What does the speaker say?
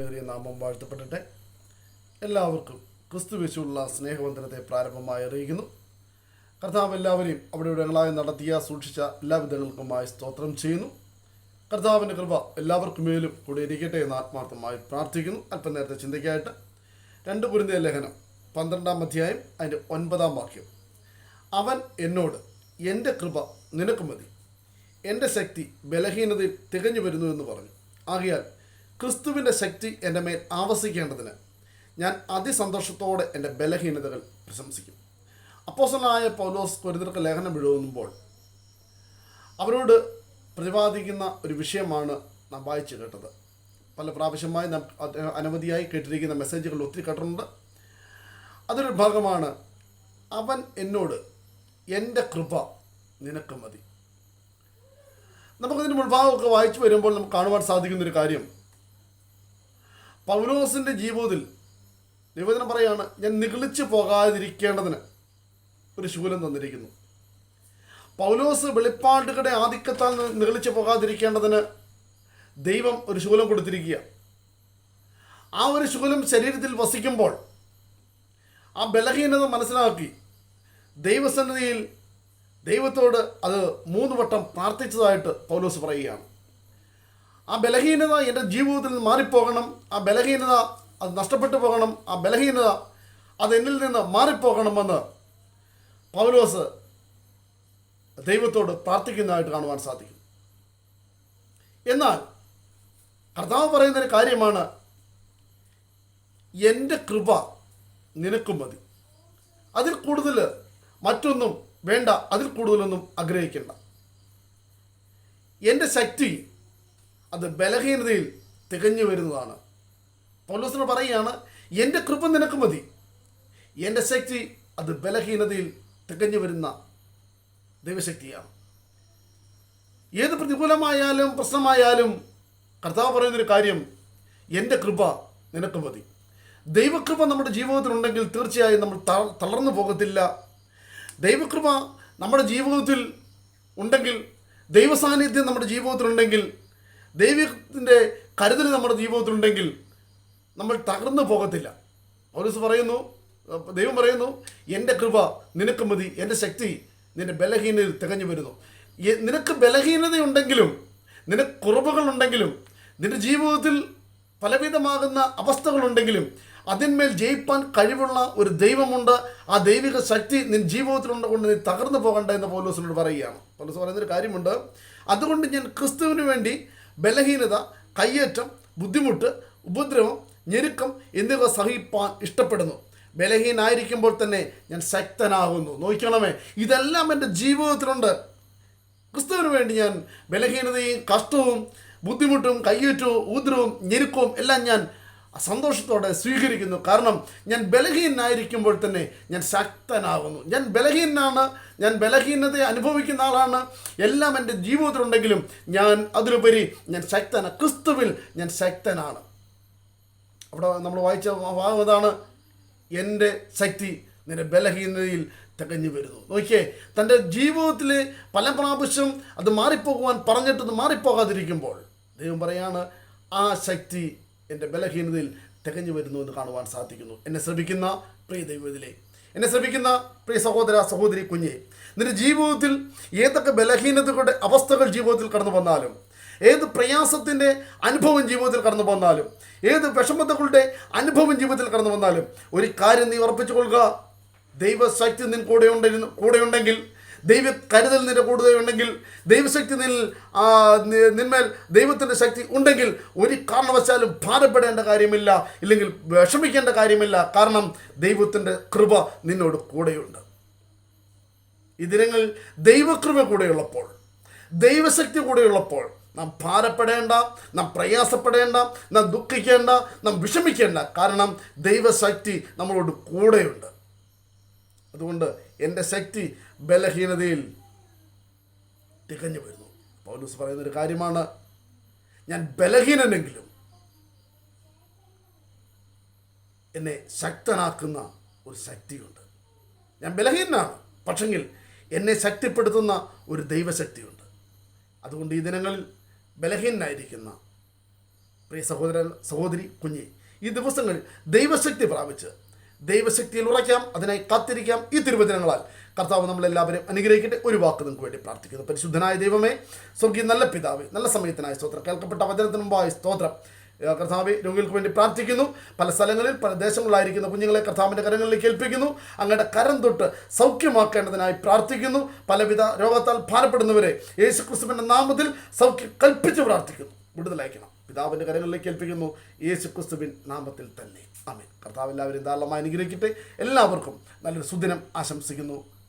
ഏറിയ നാമം വാഴ്ത്തപ്പെടട്ടെ എല്ലാവർക്കും ക്രിസ്തു വെച്ചുള്ള സ്നേഹവന്ദനത്തെ പ്രാരംഭമായി അറിയിക്കുന്നു. കർത്താവ് എല്ലാവരെയും അവിടെ ഇടങ്ങളായി നടത്തിയ സൂക്ഷിച്ച എല്ലാ വിധങ്ങൾക്കുമായി സ്തോത്രം ചെയ്യുന്നു. കർത്താവിന്റെ കൃപ എല്ലാവർക്കും മേലും കൂടെ ഇരിക്കട്ടെ എന്ന് ആത്മാർത്ഥമായി പ്രാർത്ഥിക്കുന്നു. അല്പം നേരത്തെ ചിന്തയ്ക്കായിട്ട് രണ്ട് കുരുന്നിയ ലേഖനം പന്ത്രണ്ടാം അധ്യായം അതിന്റെ ഒൻപതാം വാക്യം. അവൻ എന്നോട് എന്റെ കൃപ നിനക്ക് മതി. എന്റെ ശക്തി ബലഹീനതയിൽ തികഞ്ഞു വരുന്നു എന്ന് പറഞ്ഞു. ആകയാൽ ക്രിസ്തുവിന്റെ ശക്തി എന്റെ മേൽ ആവസിക്കേണ്ടതിന് ഞാൻ അതിസന്തോഷത്തോടെ എന്റെ ബലഹീനതകൾ പ്രശംസിക്കും. അപ്പോസനായ പൗലോസ് കൊരിന്തർക്ക് ലേഖനം എഴുതുമ്പോൾ അവരോട് പ്രതിപാദിക്കുന്ന ഒരു വിഷയമാണ് നാം വായിച്ചു കേട്ടത്. പല പ്രാവശ്യമായി നാം അനവധിയായി കേട്ടിരിക്കുന്ന മെസ്സേജുകൾ ഒത്തിരി കേട്ടിട്ടുണ്ട്. അതൊരു ഭാഗമാണ് അവൻ എന്നോട് എന്റെ കൃപ നിനക്ക് മതി. നമുക്കതിന് മുൻഭാഗമൊക്കെ വായിച്ചു വരുമ്പോൾ നമുക്ക് കാണുവാൻ സാധിക്കുന്നൊരു കാര്യം പൗലോസിന്റെ ജീവിതത്തിൽ നിവേദനം പറയാണ് ഞാൻ നിഗളിച്ചു പോകാതിരിക്കേണ്ടതിന് ഒരു ശൂലം തന്നിരിക്കുന്നു. പൗലോസ് വെളിപ്പാടുകളുടെ ആധിക്യത്താൽ നികളിച്ച് പോകാതിരിക്കേണ്ടതിന് ദൈവം ഒരു ശൂലം കൊടുത്തിരിക്കുക. ആ ഒരു ശൂലം ശരീരത്തിൽ വസിക്കുമ്പോൾ ആ ബലഹീനത മനസ്സിലാക്കി ദൈവസന്നിധിയിൽ ദൈവത്തോട് അത് മൂന്ന് വട്ടം പ്രാർത്ഥിച്ചതായിട്ട് പൗലോസ് പറയുകയാണ്. ആ ബലഹീനത എന്റെ ജീവിതത്തിൽ നിന്ന് മാറിപ്പോകണം. ആ ബലഹീനത അത് നഷ്ടപ്പെട്ടു പോകണം. ആ ബലഹീനത അത് എന്നിൽ നിന്ന് മാറിപ്പോകണമെന്ന് പൗലോസ് ദൈവത്തോട് പ്രാർത്ഥിക്കുന്നതായിട്ട് കാണുവാൻ സാധിക്കും. എന്നാൽ കർത്താവ് പറയുന്നൊരു കാര്യമാണ് എന്റെ കൃപ നിനക്കും മതി. അതിൽ കൂടുതൽ മറ്റൊന്നും വേണ്ട അതിൽ കൂടുതലൊന്നും ആഗ്രഹിക്കേണ്ട. എന്റെ ശക്തി അത് ബലഹീനതയിൽ തികഞ്ഞു വരുന്നതാണ്. പൗലോസിന് പറയുകയാണ് എന്റെ കൃപ നിനക്ക് മതി. എന്റെ ശക്തി അത് ബലഹീനതയിൽ തികഞ്ഞു വരുന്ന ദൈവശക്തിയാണ്. ഏത് പ്രതികൂലമായാലും പ്രശ്നമായാലും കർത്താവ് പറയുന്നൊരു കാര്യം എന്റെ കൃപ നിനക്ക് മതി. ദൈവകൃപ നമ്മുടെ ജീവിതത്തിലുണ്ടെങ്കിൽ തീർച്ചയായും നമ്മൾ തളർന്നു പോകത്തില്ല. ദൈവകൃപ നമ്മുടെ ജീവിതത്തിൽ ഉണ്ടെങ്കിൽ ദൈവസാന്നിധ്യം നമ്മുടെ ജീവിതത്തിലുണ്ടെങ്കിൽ ദൈവത്തിന്റെ കരുതൽ നമ്മുടെ ജീവിതത്തിലുണ്ടെങ്കിൽ നമ്മൾ തകർന്നു പോകത്തില്ല. പൗലോസ് പറയുന്നു ദൈവം പറയുന്നു എന്റെ കൃപ നിനക്ക് മതി എന്റെ ശക്തി നിന്റെ ബലഹീനതയിൽ തികഞ്ഞു വരുന്നു. നിനക്ക് ബലഹീനതയുണ്ടെങ്കിലും നിനക്ക് കുറവുകളുണ്ടെങ്കിലും നിന്റെ ജീവിതത്തിൽ പലവിധമാകുന്ന അവസ്ഥകളുണ്ടെങ്കിലും അതിന്മേൽ ജയിപ്പാൻ കഴിവുള്ള ഒരു ദൈവമുണ്ട്. ആ ദൈവിക ശക്തി നിൻ ജീവിതത്തിലുണ്ട് കൊണ്ട് നീ തകർന്നു പോകണ്ട എന്ന് പോലീസിനോട് പറയുകയാണ്. പോലീസ് പറയുന്നൊരു കാര്യമുണ്ട്. അതുകൊണ്ട് ഞാൻ ക്രിസ്തുവിന് വേണ്ടി ബലഹീനത കയ്യേറ്റം ബുദ്ധിമുട്ട് ഉപദ്രവം ഞെരുക്കം എന്നിവ സഹിപ്പാൻ ഇഷ്ടപ്പെടുന്നു. ബലഹീനായിരിക്കുമ്പോൾ തന്നെ ഞാൻ ശക്തനാകുന്നു. നോക്കണമേ ഇതെല്ലാം എന്റെ ജീവിതത്തിലുണ്ട്. ക്രിസ്തുവിന് വേണ്ടി ഞാൻ ബലഹീനതയും കഷ്ടവും ബുദ്ധിമുട്ടും കയ്യേറ്റവും ഊദ്രവും ഞെരുക്കവും എല്ലാം ഞാൻ സന്തോഷത്തോടെ സ്വീകരിക്കുന്നു. കാരണം ഞാൻ ബലഹീനായിരിക്കുമ്പോൾ തന്നെ ഞാൻ ശക്തനാകുന്നു. ഞാൻ ബലഹീനാണ്. ഞാൻ ബലഹീനത അനുഭവിക്കുന്ന ആളാണ്. എല്ലാം എന്റെ ജീവിതത്തിലുണ്ടെങ്കിലും ഞാൻ അതിലുപരി ഞാൻ ശക്തനാണ് ക്രിസ്തുവിൽ ഞാൻ ശക്തനാണ്. അവിടെ നമ്മൾ വായിച്ച ഭാഗം എന്റെ ശക്തി നിന്റെ ബലഹീനതയിൽ തികഞ്ഞു വരുന്നു. നോക്കിയേ തന്റെ ജീവിതത്തിൽ പല പ്രാവശ്യം അത് മാറിപ്പോകുവാൻ പറഞ്ഞിട്ട് അത് മാറിപ്പോകാതിരിക്കുമ്പോൾ ദൈവം പറയാണ് ആ ശക്തി എന്റെ ബലഹീനതയിൽ തികഞ്ഞു വരുന്നു എന്ന് കാണുവാൻ സാധിക്കുന്നു. എന്നെ ശ്രമിക്കുന്ന പ്രിയ ദൈവത്തിലെ എന്നെ ശ്രമിക്കുന്ന പ്രിയ സഹോദര സഹോദരി കുഞ്ഞെ നിന്റെ ജീവിതത്തിൽ ഏതൊക്കെ ബലഹീനതകളുടെ അവസ്ഥകൾ ജീവിതത്തിൽ കടന്നു വന്നാലും ഏത് പ്രയാസത്തിന്റെ അനുഭവം ജീവിതത്തിൽ കടന്നു വന്നാലും ഏത് വിഷമതകളുടെ അനുഭവം ജീവിതത്തിൽ കടന്നു വന്നാലും ഒരു കാര്യം നീ ഉറപ്പിച്ചു കൊള്ളുക. ദൈവശക്തി നിൻ കൂടെ ഉണ്ടെങ്കിൽ ദൈവ കരുതൽ നിന്റെ കൂടുതൽ ഉണ്ടെങ്കിൽ ദൈവശക്തി നിൽ നിന്മേൽ ദൈവത്തിന്റെ ശക്തി ഉണ്ടെങ്കിൽ ഒരു കാരണവശാലും ഭാരപ്പെടേണ്ട കാര്യമില്ല ഇല്ലെങ്കിൽ വിഷമിക്കേണ്ട കാര്യമില്ല. കാരണം ദൈവത്തിന്റെ കൃപ നിന്നോട് കൂടെയുണ്ട്. ദിനങ്ങളിൽ ദൈവകൃപ കൂടെയുള്ളപ്പോൾ ദൈവശക്തി കൂടെയുള്ളപ്പോൾ നാം ഭാരപ്പെടേണ്ട നാം പ്രയാസപ്പെടേണ്ട നാം ദുഃഖിക്കേണ്ട നാം വിഷമിക്കേണ്ട. കാരണം ദൈവശക്തി നമ്മളോട് കൂടെയുണ്ട്. അതുകൊണ്ട് എന്റെ ശക്തി ബലഹീനതയിൽ തികഞ്ഞു വരുന്നു. പൗലൂസ് പറയുന്നൊരു കാര്യമാണ് ഞാൻ ബലഹീനനെങ്കിലും എന്നെ ശക്തനാക്കുന്ന ഒരു ശക്തിയുണ്ട്. ഞാൻ ബലഹീനനാണ് പക്ഷെങ്കിൽ എന്നെ ശക്തിപ്പെടുത്തുന്ന ഒരു ദൈവശക്തിയുണ്ട്. അതുകൊണ്ട് ഈ ദിനങ്ങളിൽ ബലഹീനനായിരിക്കുന്ന പ്രിയ സഹോദരൻ സഹോദരി കുഞ്ഞി ഈ ദിവസങ്ങളിൽ ദൈവശക്തി പ്രാപിച്ച് ദൈവശക്തിയിൽ ഉറയ്ക്കാം അതിനായി കാത്തിരിക്കാം ഈ തിരുവചനങ്ങളാൽ. കർത്താവ് നമ്മളെല്ലാവരും അനുഗ്രഹിക്കട്ടെ. ഒരു വാക്ക് നിങ്ങൾക്ക് വേണ്ടി പ്രാർത്ഥിക്കുന്നു. പരിശുദ്ധനായ ദൈവമേ സ്വർഗീയ നല്ല പിതാവ് നല്ല സമയത്തിനായ സ്തോത്രം. കേൾക്കപ്പെട്ട വചനത്തിന് മുമ്പായ സ്തോത്രം. കർത്താവ് രോഗികൾക്ക് വേണ്ടി പ്രാർത്ഥിക്കുന്നു. പല സ്ഥലങ്ങളിൽ പല ദേശങ്ങളിലായിരിക്കുന്ന കുഞ്ഞുങ്ങളെ കർത്താവിന്റെ കരങ്ങളിലേക്ക് ഏൽപ്പിക്കുന്നു. അങ്ങയുടെ കരം തൊട്ട് സൗഖ്യമാക്കേണ്ടതിനായി പ്രാർത്ഥിക്കുന്നു. പലവിധ രോഗത്താൽ ഭാരപ്പെടുന്നവരെ യേശു ക്രിസ്തുവിന്റെ നാമത്തിൽ സൗഖ്യം കൽപ്പിച്ച് പ്രാർത്ഥിക്കുന്നു. വിടുതലയക്കണം പിതാവിന്റെ കരങ്ങളിലേക്ക് ഏൽപ്പിക്കുന്നു. യേശു ക്രിസ്തുവിൻ നാമത്തിൽ തന്നെ. ആമേൻ. കർത്താവ് എല്ലാവരും ധാരാളമായി അനുഗ്രഹിക്കട്ടെ. എല്ലാവർക്കും നല്ലൊരു സുദിനം ആശംസിക്കുന്നു.